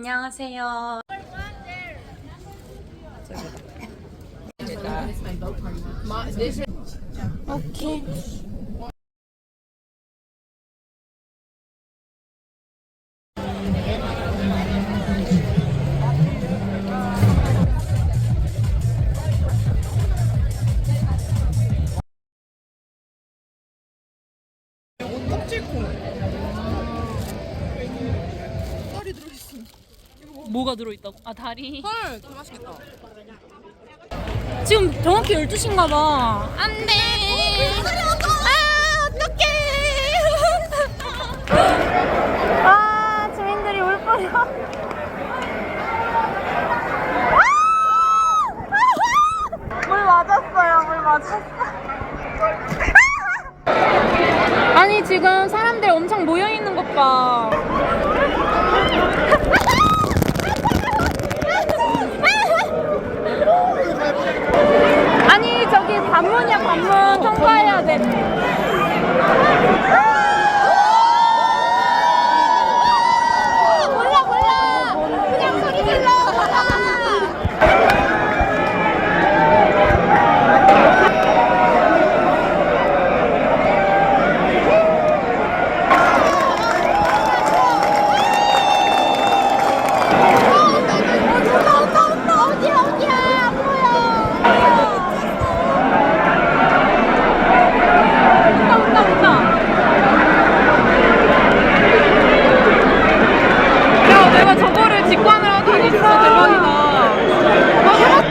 안녕하세요. 오케이. 쌀이 뭐가 들어있다고? 아 다리. 헐, 개 맛있겠다. 지금 정확히 12시인가 봐. 안 돼. 아, 어떡해. 아, 주민들이 울 거야. 물 맞았어요, 물 맞았어. 아니, 지금 사람들 엄청 모여 있는 것 봐. 아니 저기 관문이야 관문 통과해야 돼. 몰라 몰라 그냥 소리 질러. 온다 온다 온다 어디야 어디야 안 보여. 온다 온다 온다 야 내가 저거를 직관을 하다니 진짜 대박이다 아, 해봤-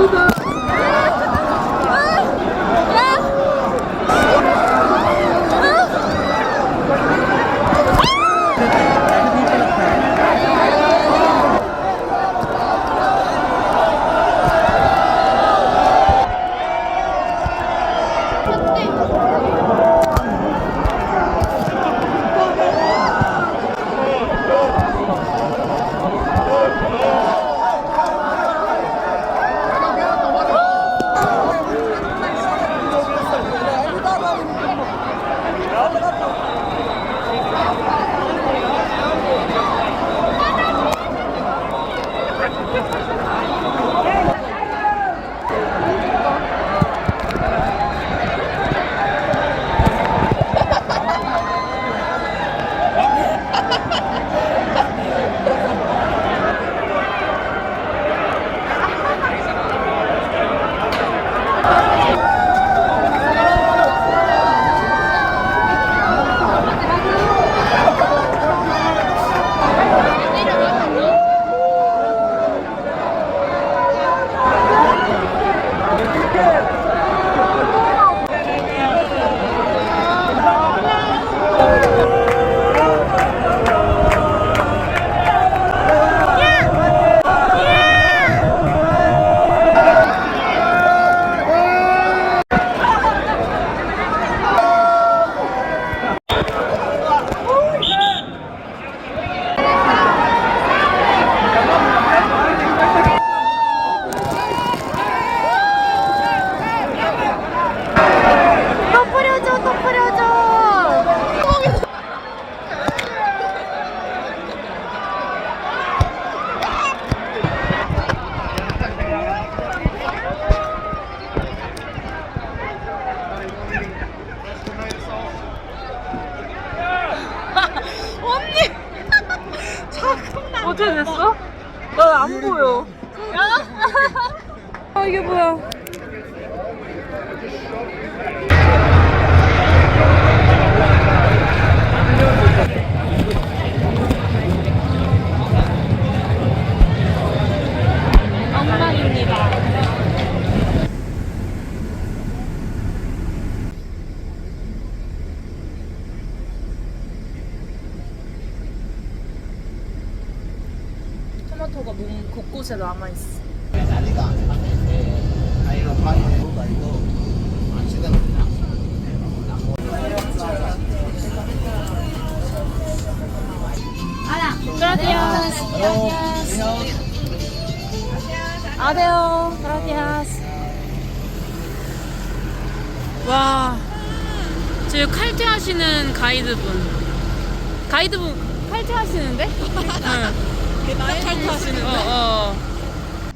또 이게 뭐야. 토마토가 몸 곳곳에 남아있어. 감사해요. gracias. 와, 지금 칼퇴하시는 가이드분. 가이드분 칼퇴하시는데? 응. 탈퇴하시는 어, 어.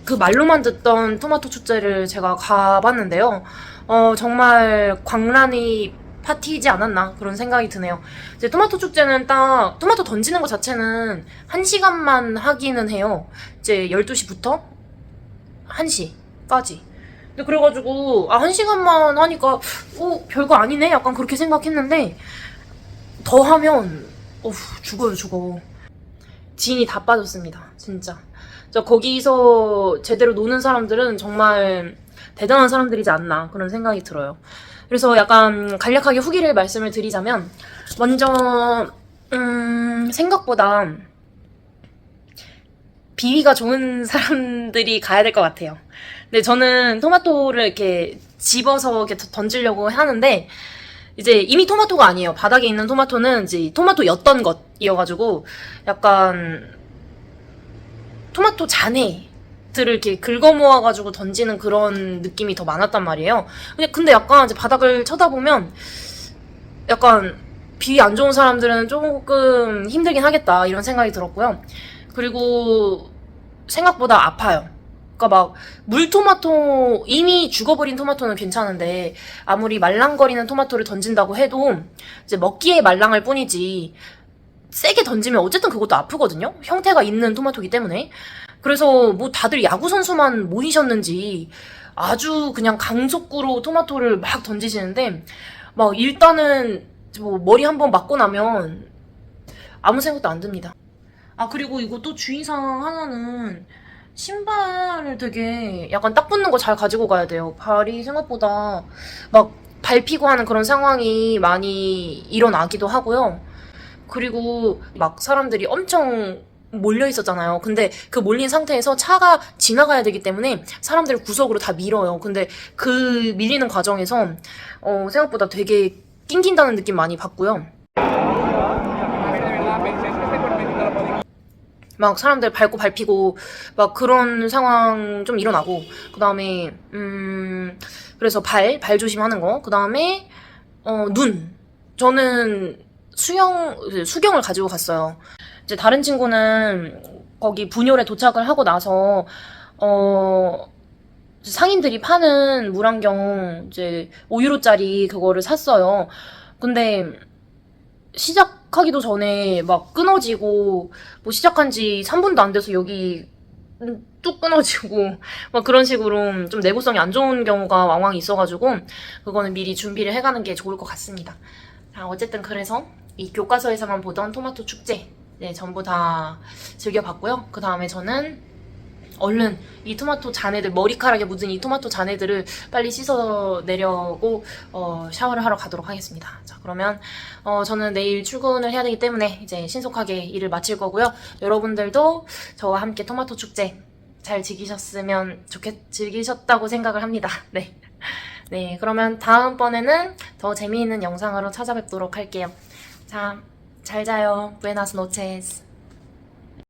그 말로만 듣던 토마토 축제를 제가 가봤는데요. 어, 정말 광란의 파티이지 않았나 그런 생각이 드네요. 이제 토마토 축제는 딱 토마토 던지는 것 자체는 1시간만 하기는 해요. 이제 12시부터 1시까지. 근데 그래가지고 아 1시간만 하니까 어 별거 아니네 약간 그렇게 생각했는데 더 하면 어후 죽어요 죽어. 진이 다 빠졌습니다. 진짜. 저 거기서 제대로 노는 사람들은 정말 대단한 사람들이지 않나 그런 생각이 들어요. 그래서 약간 간략하게 후기를 말씀을 드리자면 먼저 음, 생각보다 비위가 좋은 사람들이 가야 될 것 같아요. 근데 저는 토마토를 이렇게 집어서 이렇게 던지려고 하는데 이제 이미 토마토가 아니에요. 바닥에 있는 토마토는 이제 토마토였던 것이어가지고 약간 토마토 잔해 들을 이렇게 긁어 모아가지고 던지는 그런 느낌이 더 많았단 말이에요. 근데, 근데 약간 이제 바닥을 쳐다보면 약간 비위 안 좋은 사람들은 조금 힘들긴 하겠다 이런 생각이 들었고요. 그리고 생각보다 아파요. 그러니까 막 물토마토 이미 죽어버린 토마토는 괜찮은데 아무리 말랑거리는 토마토를 던진다고 해도 이제 먹기에 말랑할 뿐이지 세게 던지면 어쨌든 그것도 아프거든요. 형태가 있는 토마토기 때문에. 그래서 뭐 다들 야구 선수만 모이셨는지 아주 그냥 강속구로 토마토를 막 던지시는데 막 일단은 뭐 머리 한번 맞고 나면 아무 생각도 안 듭니다. 아 그리고 이거 또 주의사항 하나는 신발을 되게 약간 딱 붙는 거 잘 가지고 가야 돼요. 발이 생각보다 막 밟히고 하는 그런 상황이 많이 일어나기도 하고요. 그리고 막 사람들이 엄청 몰려 있었잖아요. 근데 그 몰린 상태에서 차가 지나가야 되기 때문에 사람들을 구석으로 다 밀어요. 근데 그 밀리는 과정에서 어, 생각보다 되게 낑긴다는 느낌 많이 받고요. 막 사람들 밟고 밟히고 막 그런 상황 좀 일어나고 그 다음에 음 그래서 발 발 조심하는 거그 다음에 어 눈. 저는 수영 수경을 가지고 갔어요. 이제 다른 친구는 거기 분열에 도착을 하고 나서 어 상인들이 파는 물안경 이제 5유로짜리 그거를 샀어요. 근데 시작 하기도 전에 막 끊어지고 뭐 시작한 지 3분도 안 돼서 여기 음, 뚝 끊어지고 막 그런 식으로 좀 내구성이 안 좋은 경우가 왕왕 있어가지고 그거는 미리 준비를 해가는 게 좋을 것 같습니다. 자, 어쨌든 그래서 이 교과서에서만 보던 토마토 축제 네, 전부 다 즐겨봤고요. 그 다음에 저는 얼른 이 토마토 잔해들 머리카락에 묻은 이 토마토 잔해들을 빨리 씻어내려고 어, 샤워를 하러 가도록 하겠습니다. 자 그러면 어, 저는 내일 출근을 해야 되기 때문에 이제 신속하게 일을 마칠 거고요. 여러분들도 저와 함께 토마토 축제 잘 즐기셨으면 좋겠 즐기셨다고 생각을 합니다. 네. 네, 그러면 다음번에는 더 재미있는 영상으로 찾아뵙도록 할게요. 자, 잘 자요. 부에나스 노체스.